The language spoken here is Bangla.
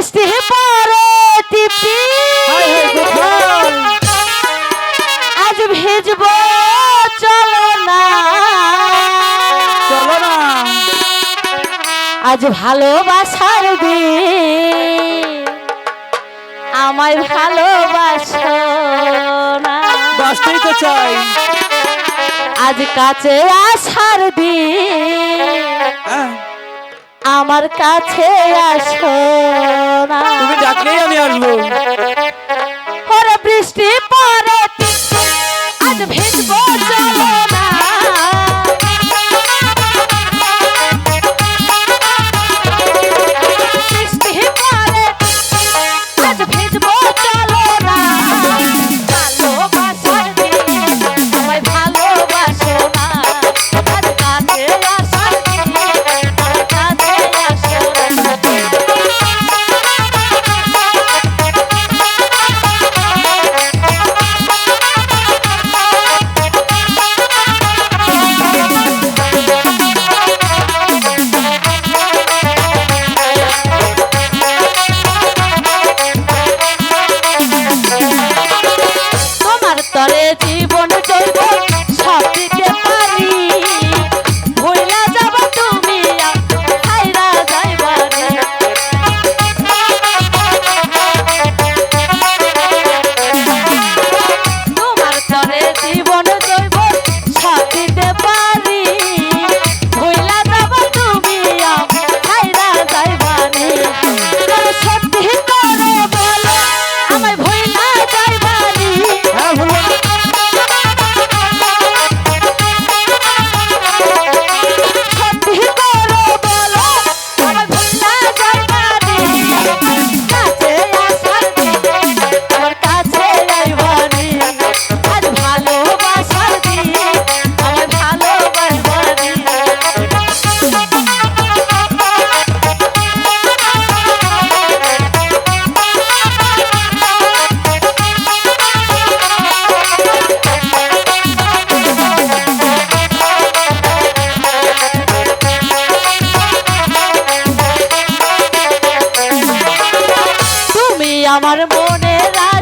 বৃষ্টি পরে টিপি আজ ভিজব চলো না। আজ ভালোবাসার দি আমায় ভালোবাসো না। বাসতেই তো চাই। আজ কাছে আসার দিন। হ্যাঁ। আমার কাছে আসো। আসব। আমার মনে রাখ